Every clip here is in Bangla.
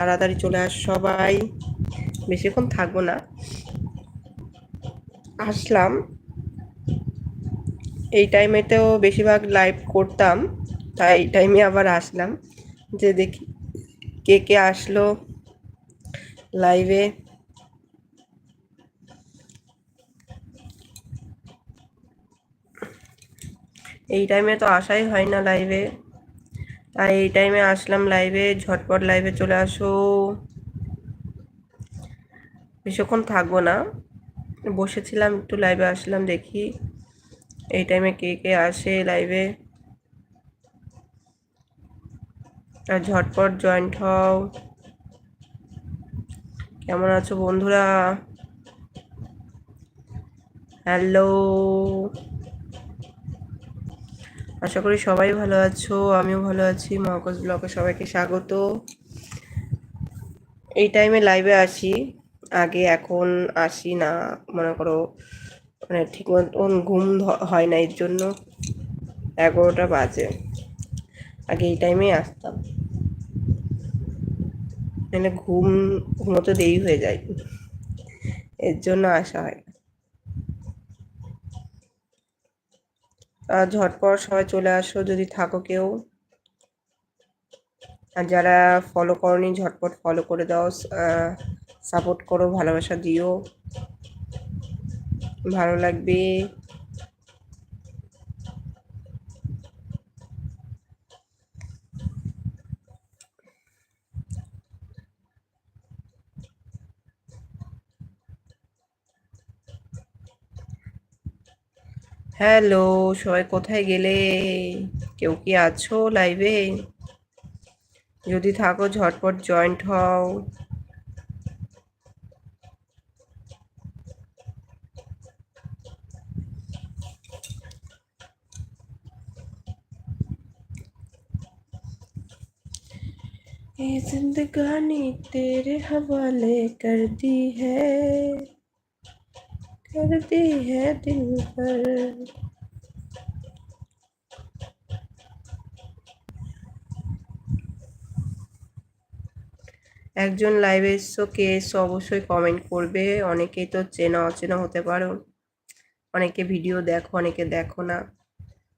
তাড়াতাড়ি চলে আস, সবাই বেশিক্ষণ থাকব না। আসলাম। এই টাইমেতেও বেশিরভাগ লাইভ করতাম, তাই এই টাইমে আবার আসলাম। যে দেখি কে কে আসলো লাইভে এই টাইমে তো আসাই হয় না লাইভে তাই এই টাইমে আসলাম লাইভে ঝটপট লাইভে চলে আসো। বেশিক্ষণ থাকব না। বসেছিলাম একটু লাইভে আসলাম দেখি। এই টাইমে কে কে আসে লাইভে আর ঝটপট জয়েন্ট হও। কেমন আছো বন্ধুরা? হ্যালো আশা করি সবাই ভালো আছো, আমিও ভালো আছি। মহাকাশ ব্লকে সবাইকে স্বাগত। এই টাইমে লাইভে আসি। আগে এখন আসি না, মনে করো মানে ঠিক মতন ঘুম হয় না এর জন্য। এগারোটা বাজে। আগে এই টাইমেই আসতাম। মানে ঘুম, ঘুমোতে দেরি হয়ে যায়। এর জন্য আসা হয় আর ঝটপট সবাই চলে আসো, যদি থাকো কেউ। আর যারা ফলো করনি, ঝটপট ফলো করে দাও সাপোর্ট করো, ভালোবাসা দিও। ভালো লাগবে। হ্যালো সবাই কোথায় গেলে কেউ কি আছো লাইভে যদি থাকো ঝটপট জয়েন্ট হও ये जिंदगानी तेरे हवाले कर दी है कर दी है दिल पर একজন লাইভে এসছো কে এসছো অবশ্যই কমেন্ট করবে অনেকেই তো চেনা অচেনা হতে পারো অনেকে ভিডিও দেখো অনেকে দেখো না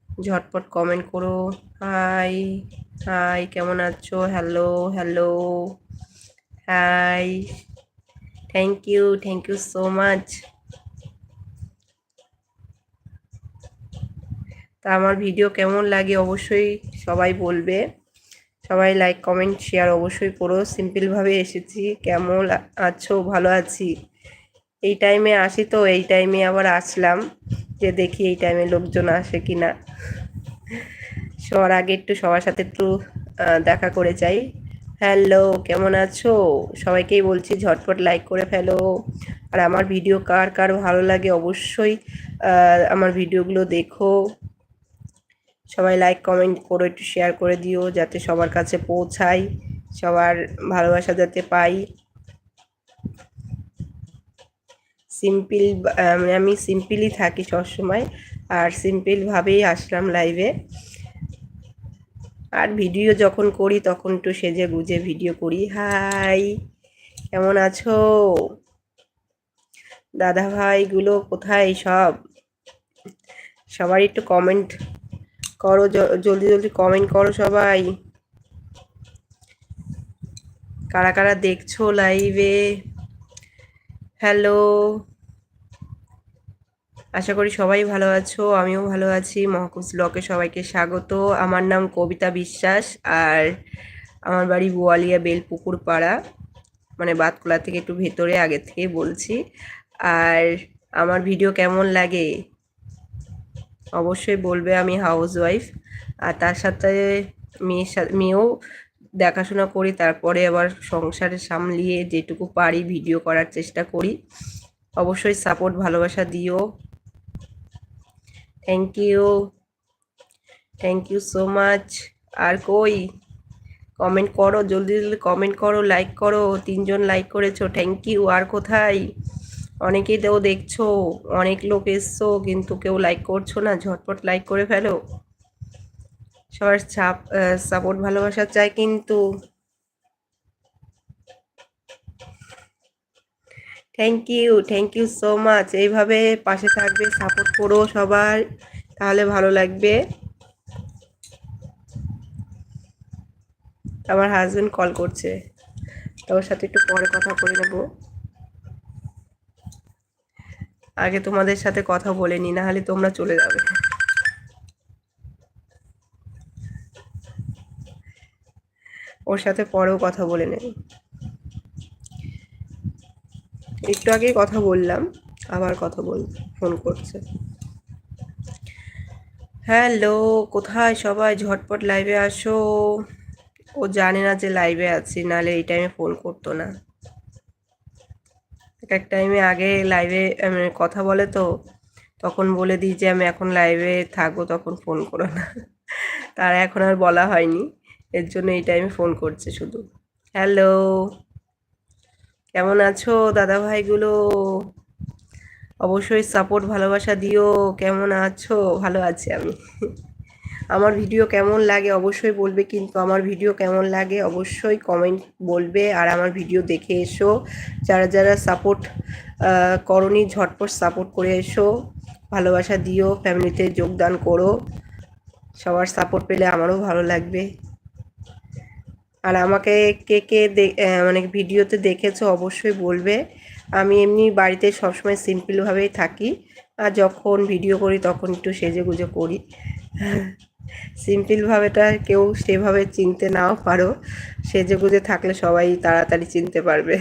ঝটপট কমেন্ট করো হাই হাই কেমন আছো hello hello hi thank you thank you so much তা আমার ভিডিও কেমন লাগে অবশ্যই সবাই বলবে। সবাই লাইক কমেন্ট শেয়ার অবশ্যই করো। সিম্পলভাবে এসেছি। কেমন আছো? ভালো আছি। এই টাইমে আসি তো, এই টাইমে আবার আসলাম যে দেখি এই টাইমে লোকজন আসে কি না সবার আগে একটু সবার সাথে একটু দেখা করে যাই। হ্যালো কেমন আছো? সবাইকেই বলছি ঝটপট লাইক করে ফেলো। আর আমার ভিডিও কার কার ভালো লাগে অবশ্যই আমার ভিডিওগুলো দেখো। সবাই লাইক কমেন্ট করে একটু শেয়ার করে দিও যাতে সবার কাছে পৌঁছাই, সবার ভালোবাসা যাতে পাই। সিম্পল মানে আমি সিম্পলই থাকি সবসময়, আর সিম্পলভাবেই আসলাম লাইভে আর ভিডিও যখন করি, তখন একটু সেজে গুজে ভিডিও করি। হাই কেমন আছো? দাদা ভাইগুলো কোথায় সব? সবার একটু কমেন্ট করো জলদি জলদি কমেন্ট করো সবাই। কারা কারা দেখছ লাইভে হ্যালো আশা করি সবাই ভালো আছো, আমিও ভালো আছি। মহকুজ ব্লকে সবাইকে স্বাগত। আমার নাম কবিতা বিশ্বাস আর আমার বাড়ি বোয়ালিয়া বেলপুকুর পাড়া মানে বাতকুলা থেকে একটু ভেতরে, আগে থেকে বলছি। আর আমার ভিডিও কেমন লাগে? অবশ্যই বলবে আমি হাউস ওয়াইফ আর তার সাথে মেয়ের সাথে, মেয়েও দেখাশোনা করি, তারপরে আবার সংসারে সামলিয়ে যেটুকু পারি ভিডিও করার চেষ্টা করি। অবশ্যই সাপোর্ট ভালোবাসা দিও। Thank you thank you so much আর কই? কমেন্ট করো, জলদি জলদি কমেন্ট করো লাইক করো। তিনজন লাইক করেছ থ্যাংক ইউ আর কোথায়? অনেকেই তো দেখছ, অনেক লোক এসছো, কিন্তু কেউ লাইক করছ না, ঝটপট লাইক করে ফেলো। সবার ছাপ সাপোর্ট ভালোবাসা চাই কিন্তু। Thank you thank you so much এইভাবে পাশে থাকবে সাপোর্ট করো সবার তাহলে ভালো লাগবে। আমার হাজবেন্ড কল করছে। তোর সাথে একটু পরে কথা বলে নেব। আগে তোমাদের সাথে কথা বলে নি না হলে তোমরা চলে যাবে। ওর সাথে পরেও কথা বলে নেব। একটু আগেই কথা বললাম, আবার কথা বল, ফোন করছে। হ্যালো, কোথায় সবাই? ঝটপট লাইভে আসো। ও জানে না যে লাইভে আছি, নাহলে এই টাইমে ফোন করতো না। এক এক টাইমে আগে লাইভে মানে কথা বলে তো, তখন বলে দিই যে, আমি এখন লাইভে থাকব তখন ফোন করো না। তার এখন আর বলা হয়নি। এর জন্য এই টাইমে ফোন করছে শুধু। হ্যালো কেমন আছো দাদা ভাইগুলো? অবশ্যই সাপোর্ট ভালোবাসা দিও। কেমন আছো? ভালো আছি আমি। আমার ভিডিও কেমন লাগে অবশ্যই বলবে, কিন্তু আমার ভিডিও কেমন লাগে অবশ্যই কমেন্ট বলবে। আর আমার ভিডিও দেখে এসো, যারা যারা সাপোর্ট করনি, ঝটপট সাপোর্ট করে এসো, ভালোবাসা দিও ফ্যামিলিতে যোগদান করো। সবার সাপোর্ট পেলে আমারও ভালো লাগবে। আর আমাকে কে কে মানে ভিডিওতে দেখেছ অবশ্যই বলবে। আমি এমনি বাড়িতে সবসময় সিম্পলভাবেই থাকি। আর যখন ভিডিও করি, তখন একটু সেজে গুজে করি। সিম্পলভাবেটা কেউ সেভাবে চিনতে নাও পারো। সেজে গুজে থাকলে সবাই তাড়াতাড়ি চিনতে পারবে।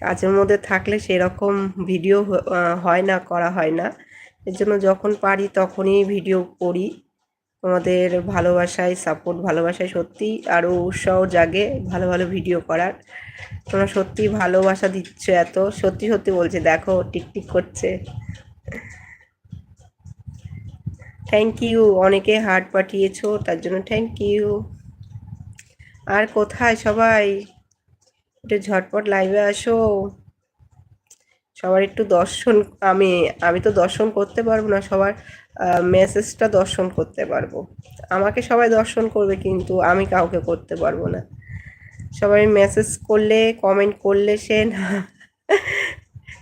কাজের মধ্যে থাকলে সেরকম ভিডিও হয় না, করা হয় না। এর জন্য যখন পারি তখনই ভিডিও করি। তোমাদের ভালোবাসায় সাপোর্ট ভালোবাসায় সত্যি আরও উৎসাহ জাগে ভালো ভালো ভিডিও করার। তোমরা সত্যি ভালোবাসা দিচ্ছ এত। সত্যি সত্যি বলছে, দেখো, টিকটিক করছে। থ্যাংক ইউ অনেকে হার্ট পাঠিয়েছো, তার জন্য থ্যাংক ইউ আর কোথায় সবাই? একটু ঝটপট লাইভে আসো। সবার একটু দর্শন, আমি আমি তো দর্শন করতে পারব না, সবার মেসেজটা দর্শন করতে পারব। আমাকে সবাই দর্শন করবে কিন্তু আমি কাউকে করতে পারব না। সবাই মেসেজ করলে কমেন্ট করলে সে না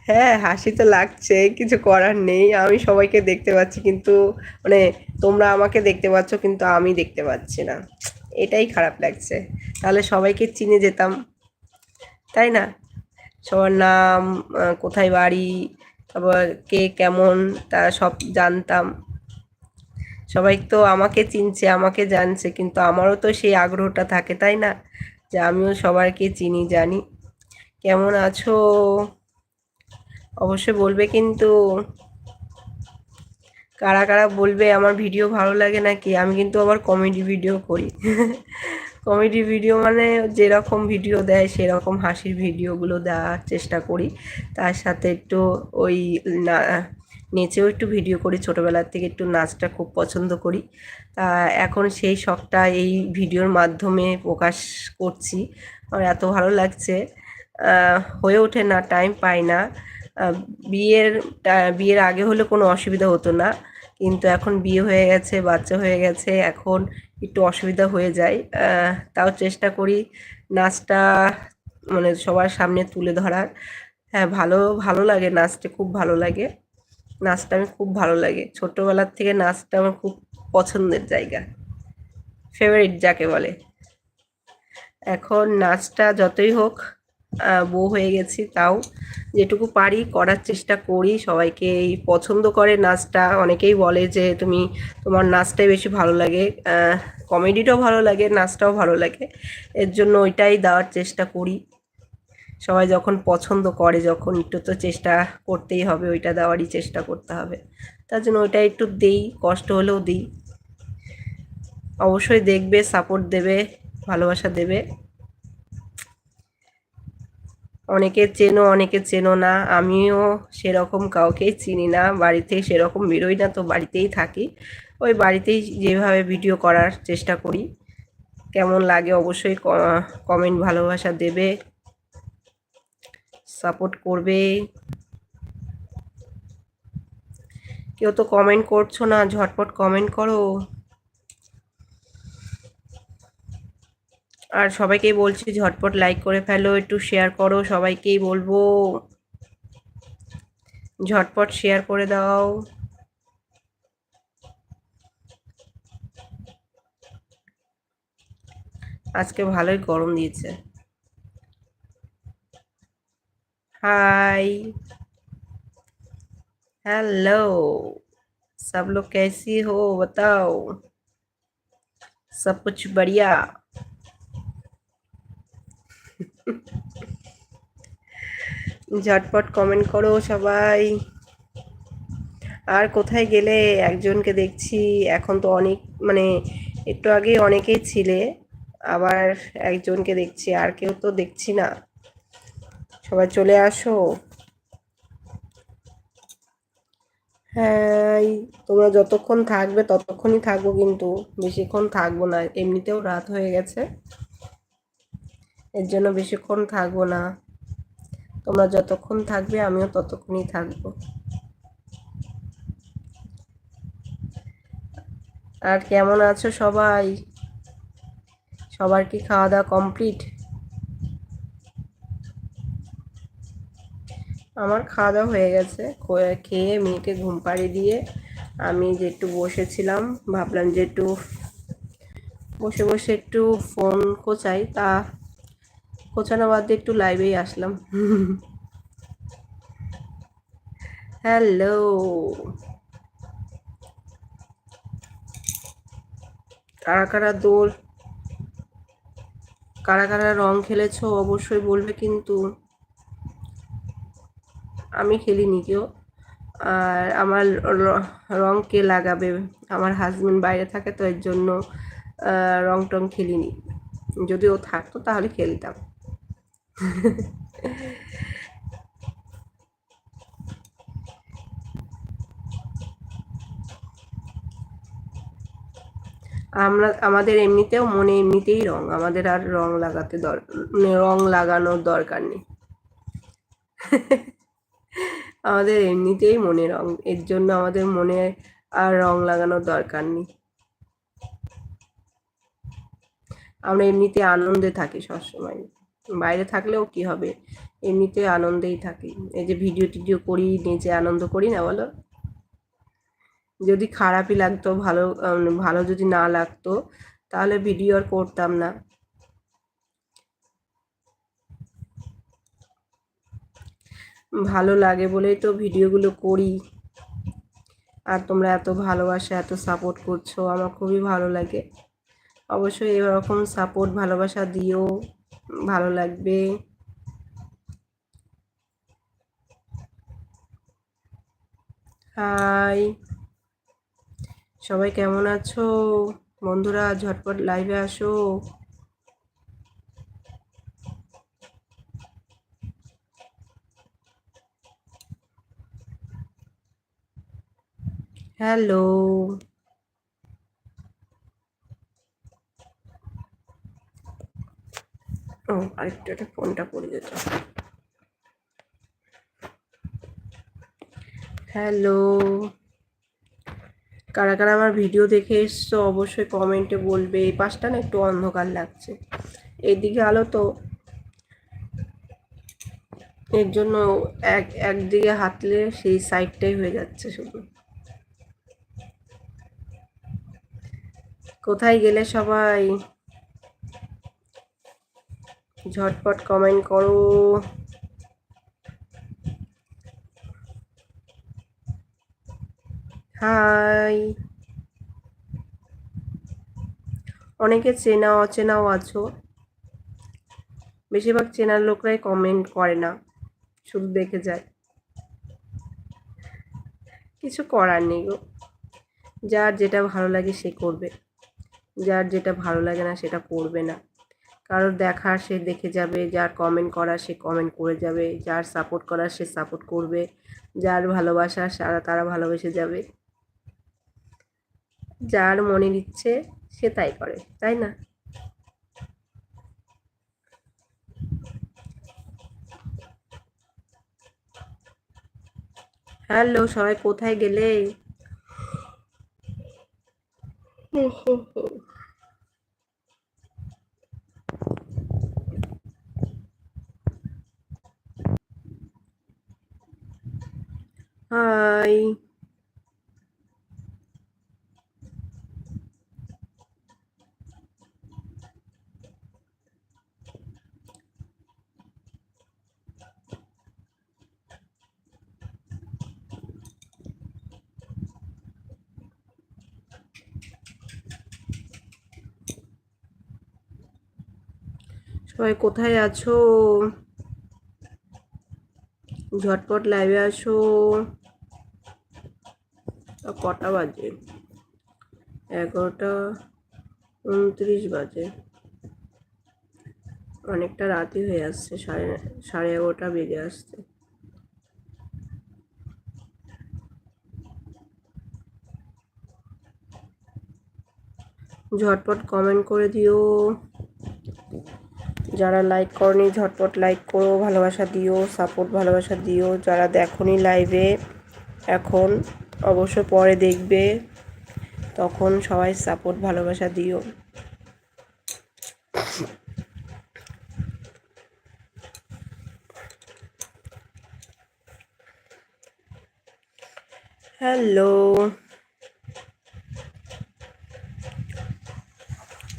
হ্যাঁ হাসি তো লাগছে, কিছু করার নেই। আমি সবাইকে দেখতে পাচ্ছি, কিন্তু মানে তোমরা আমাকে দেখতে পাচ্ছ, কিন্তু আমি দেখতে পাচ্ছি না। এটাই খারাপ লাগছে। তাহলে সবাইকে চিনে যেতাম, তাই না? সবার নাম কোথায় বাড়ি, তারপর কে কেমন তারা সব জানতাম। সবাই তো আমাকে চিনছে, আমাকে জানছে, কিন্তু আমারও তো সেই আগ্রহটা থাকে, তাই না? যে আমিও সবাইকে চিনি, জানি। কেমন আছো? অবশ্যই বলবে কিন্তু কারা কারা বলবে, আমার ভিডিও ভালো লাগে নাকি? আমি কিন্তু আবার কমেডি ভিডিও করি। কমেডি ভিডিও মানে যেরকম ভিডিও দেয়, সেরকম হাসির ভিডিওগুলো দেওয়ার চেষ্টা করি। তার সাথে একটু ওই না, নেচেও একটু ভিডিও করি, ছোটোবেলার থেকে একটু নাচটা খুব পছন্দ করি। তা এখন সেই শখটা এই ভিডিওর মাধ্যমে প্রকাশ করছি। আমার এত ভালো লাগছে। হয়ে ওঠে না টাইম পাই না। বিয়ের বিয়ের আগে হলে কোনো অসুবিধা হতো না। কিন্তু এখন বিয়ে হয়ে গেছে, বাচ্চা হয়ে গেছে, এখন একটু অসুবিধা হয়ে যায়। তাও চেষ্টা করি নাচটা মানে সবার সামনে তুলে ধরার। হ্যাঁ ভালো ভালো লাগে নাচতে, খুব ভালো লাগে। নাচটা আমি খুব ভালো লাগে। ছোটোবেলার থেকে নাচটা আমার খুব পছন্দের জায়গা। ফেভারিট যাকে বলে। এখন নাচটা যতই হোক বউ হয়ে গেছি, তাও যেটুকু পারি করার চেষ্টা করি। সবাইকে পছন্দ করে নাচটা। অনেকেই বলে যে তুমি, তোমার নাচটাই বেশি ভালো লাগে। কমেডিটাও ভালো লাগে, নাচটাও ভালো লাগে। এর জন্য ওইটাই দেওয়ার চেষ্টা করি। সবাই যখন পছন্দ করে, যখন একটু তো চেষ্টা করতেই হবে, ওইটা দেওয়ারই চেষ্টা করতে হবে। তার জন্য ওইটা একটু দিই, কষ্ট হলেও দিই। অবশ্যই দেখবে সাপোর্ট দেবে, ভালোবাসা দেবে। অনেকে চেনো অনেকে চেনো না। আমিও সেরকম কাউকেই চিনি না। বাড়িতে সেরকম বেরোই না, তো বাড়িতেই থাকি। ওই বাড়িতেই যেভাবে ভিডিও করার চেষ্টা করি। কেমন লাগে অবশ্যই কমেন্ট ভালোবাসা দেবে। সাপোর্ট করবে। কেউ তো কমেন্ট করছ না, ঝটপট কমেন্ট করো। আর সবাইকেই বলছি ঝটপট লাইক করে ফেলো একটু শেয়ার করো সবাইকেই বলবো ঝটপট শেয়ার করে দাও আজকে ভালোই গরম দিয়েছে हाय हेलो सब लोग कैसी हो बताओ सब कुछ बढ़िया ঝটপট কমেন্ট করো সবাই। আর কোথায় গেলে একজনকে দেখছি? এখন তো অনেক মানে একটু আগে অনেকেই ছিলে, আবার একজনকে দেখছি, আর কেউ তো দেখছি না। সবাই চলে আসো। হ্যাঁ তোমরা যতক্ষণ থাকবে ততক্ষণই থাকব কিন্তু, বেশিক্ষণ থাকব না, এমনিতেও রাত হয়ে গেছে। এর জন্য বেশিক্ষণ থাকব না। তোমরা যতক্ষণ থাকবে, আমিও ততক্ষণই থাকব। আর কেমন আছো সবাই? সবার কি খাওয়া দাওয়া কমপ্লিট? আমার খাওয়া দাওয়া হয়ে গেছে। খেয়ে মেয়েকে ঘুম পাড়িয়ে দিয়ে আমি যে একটু বসেছিলাম, ভাবলাম যে একটু বসে বসে একটু ফোন কোচাই। তা কোচানো বাদ দিয়ে একটু লাইভেই আসলাম। হ্যালো কারা কারা দোল, কারা কারা রং খেলেছো অবশ্যই বলবে কিন্তু আমি খেলিনি কেউ। আর আমার রং কে লাগাবে? আমার হাজবেন্ড বাইরে থাকে তো এর জন্য রং টং খেলিনি। যদি ও থাকতো তাহলে খেলতাম। আমরা, আমাদের এমনিতেও মনে এমনিতেই রং, আমাদের আর রং লাগাতে দর, রং লাগানোর দরকার নেই। আমাদের এমনিতেই মনে রং, এর জন্য আমাদের মনে আর রং লাগানোর দরকার নেই। আমরা এমনিতে আনন্দে থাকি সবসময়। বাইরে থাকলেও কি হবে? এমনিতে আনন্দেই থাকি। এই যে ভিডিও টিডিও করি নেচে আনন্দ করি না বলো? যদি খারাপই লাগতো, ভালো ভালো যদি না লাগতো, তাহলে ভিডিও আর করতাম না। ভালো লাগে বলেই তো ভিডিওগুলো করি। আর তোমরা এত ভালোবাসা, এত সাপোর্ট করছ, আমার খুবই ভালো লাগে। অবশ্যই এরকম সাপোর্ট ভালোবাসা দিও। ভালো লাগবে। হাই। সবাই কেমন আছো? বন্ধুরা ঝটপট লাইভে আসো। হ্যালো ও আরেকটু একটা ফোনটা পড়ে যেত হ্যালো কারা কারা আমার ভিডিও দেখে এসছো, অবশ্যই কমেন্টে বলবে। এই পাশটা না একটু অন্ধকার লাগছে। এইদিকে আলো তো। এর জন্য এক, একদিকে হাতলে সেই সাইডটাই হয়ে যাচ্ছে শুধু। কোথায় গেলে সবাই? ঝটপট কমেন্ট করো। হাই অনেকে চেনা, অচেনাও আছো। বেশিরভাগ চেনার লোকরাই কমেন্ট করে না, শুধু দেখে যায়। কিছু করার নেই গো। যার যেটা ভালো লাগে সে করবে। যার যেটা ভালো লাগে না সেটা করবে না। কারোর দেখা সে দেখে যাবে, যার কমেন্ট করার সে কমেন্ট করে যাবে, যার সাপোর্ট করার সে সাপোর্ট করবে, যার ভালোবাসা সারা তারা ভালোবেসে যাবে। যার মনের ইচ্ছে সে তাই করে, তাই না? হ্যালো সবাই কোথায় গেলে? হাই সবাই কোথায় আছো ঝটপট লাইভে আসো তা কটা বাজে? এগারোটা উনত্রিশ বাজে। অনেকটা রাতই হয়ে আসছে, সাড়ে সাড়ে এগারোটা বেজে আসছে। ঝটপট কমেন্ট করে দিও। যারা লাইক করনি, ঝটপট লাইক করো, ভালোবাসা দিও সাপোর্ট ভালোবাসা দিও। যারা দেখনি লাইভে এখন অবশ্য পরে দেখবে, তখন সবাই সাপোর্ট ভালোবাসা দিও। হ্যালো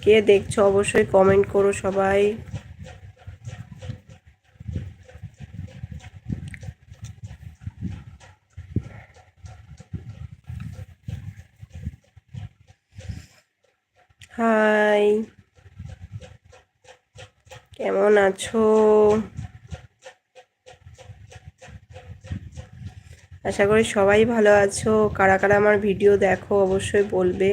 কে দেখছ অবশ্যই কমেন্ট করো সবাই। হাই। কেমন আছো? আশা করি সবাই ভালো আছো। কারা কারা আমার ভিডিও দেখো অবশ্যই বলবে।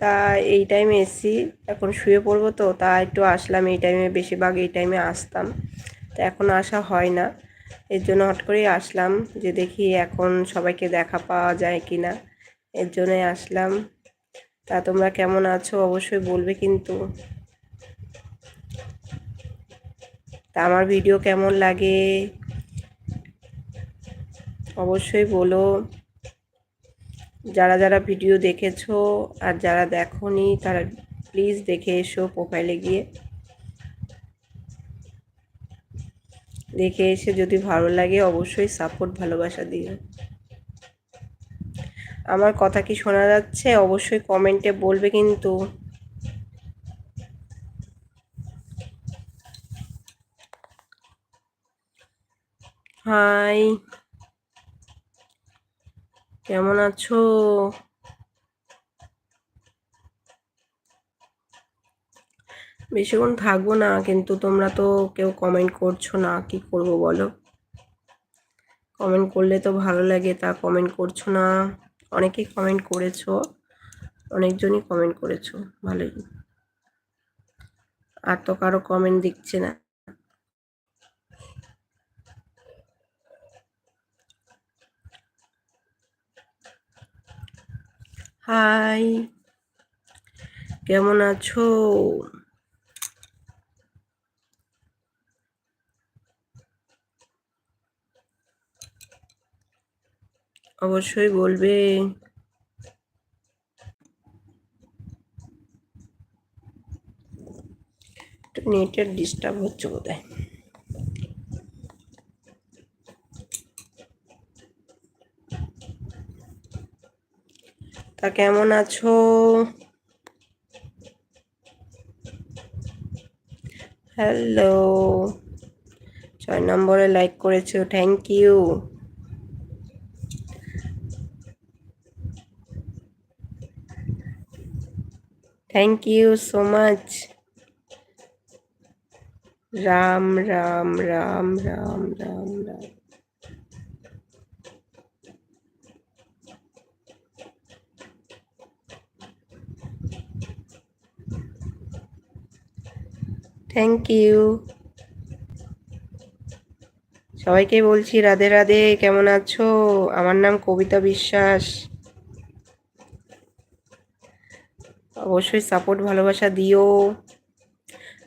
তা এই টাইমে এসছি। এখন শুয়ে পড়ব তো, তা একটু আসলাম। এই টাইমে বেশিরভাগ এই টাইমে আসতাম। তা এখন আসা হয় না। এর জন্য হট করেই আসলাম যে দেখি এখন সবাইকে দেখা পাওয়া যায় কি না এর জন্যই আসলাম। তা তোমরা কেমন আছো অবশ্যই বলবে কিন্তু। তা আমার ভিডিও কেমন লাগে? অবশ্যই বলো। যারা যারা ভিডিও দেখেছ আর যারা দেখনি, তারা প্লিজ দেখে এসো প্রোফাইলে গিয়ে। দেখে এসে যদি ভালো লাগে, অবশ্যই সাপোর্ট ভালোবাসা দিও। আমার কথা কি শোনা যাচ্ছে? অবশ্যই কমেন্টে বলবে কিন্তু। হাই। কেমন আছো? বেশিক্ষণ থাকব না, কিন্তু তোমরা তো কেউ কমেন্ট করছ না, কি করব বলো? কমেন্ট করলে তো ভালো লাগে, তা কমেন্ট করছ না। অনেকেই কমেন্ট করেছ, অনেকজনই কমেন্ট করেছ, ভালোই। আর তো কারও কমেন্ট দিচ্ছে না। হাই কেমন আছো? অবশ্যই বলবে। নেটের ডিস্টার্ব হচ্ছে বোধহয়। তা কেমন আছো? হ্যালো ছয় নম্বরে লাইক করেছ thank you thank you so much Ram Ram Ram Ram Ram Ram thank you সবাইকে বলছি রাধে রাধে, কেমন আছো? আমার নাম কবিতা বিশ্বাস। অবশ্যই সাপোর্ট ভালোবাসা দিও।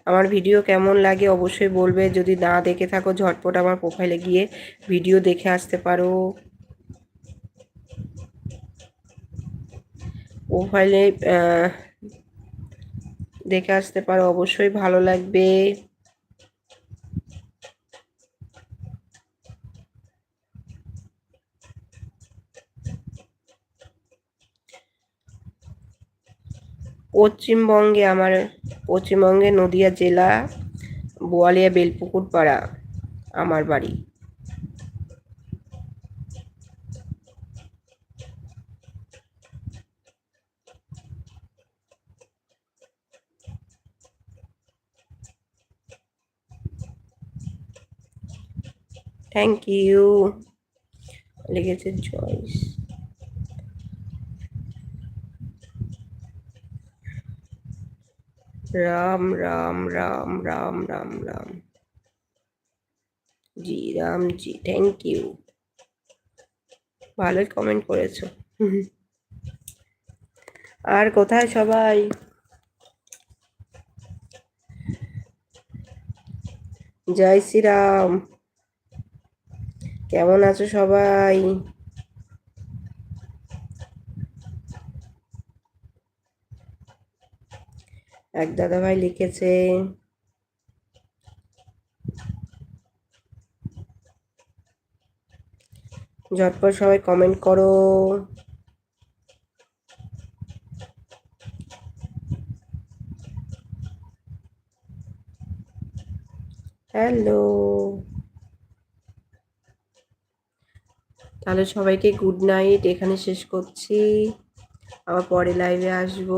আমার ভিডিও কেমন লাগে অবশ্যই বলবে। যদি না দেখে থাকো, ঝটপট আমার প্রোফাইলে গিয়ে ভিডিও দেখে আসতে পারো। প্রোফাইলে দেখে আসতে পারো। অবশ্যই ভালো লাগবে। পশ্চিমবঙ্গে আমার পশ্চিমবঙ্গে নদিয়া জেলা বোয়ালিয়া বেলপুকুর পাড়া আমার বাড়ি। থ্যাংক ইউ লিখেছে জয়স রাম রাম রাম রাম রাম রাম। জি রাম জি থ্যাংক ইউ ভালোই কমেন্ট করেছ। আর কোথায় সবাই? জয় শ্রীরাম। কেমন আছো সবাই? এক দাদা ভাই লিখেছে, ঝটপট সবাই কমেন্ট করো। হ্যালো তাহলে সবাইকে গুড নাইট এখানে শেষ করছি। আবার পরে লাইভে আসব।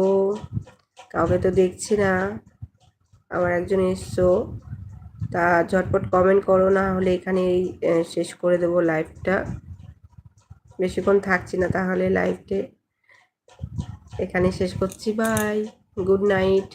কাউকে তো দেখছি না। আমার একজন এসছো। তা ঝটপট কমেন্ট করো, না হলে এখানে শেষ করে দেবো লাইভটা বেশিক্ষণ থাকছি না তাহলে লাইভটে এখানে শেষ করছি। Bye good night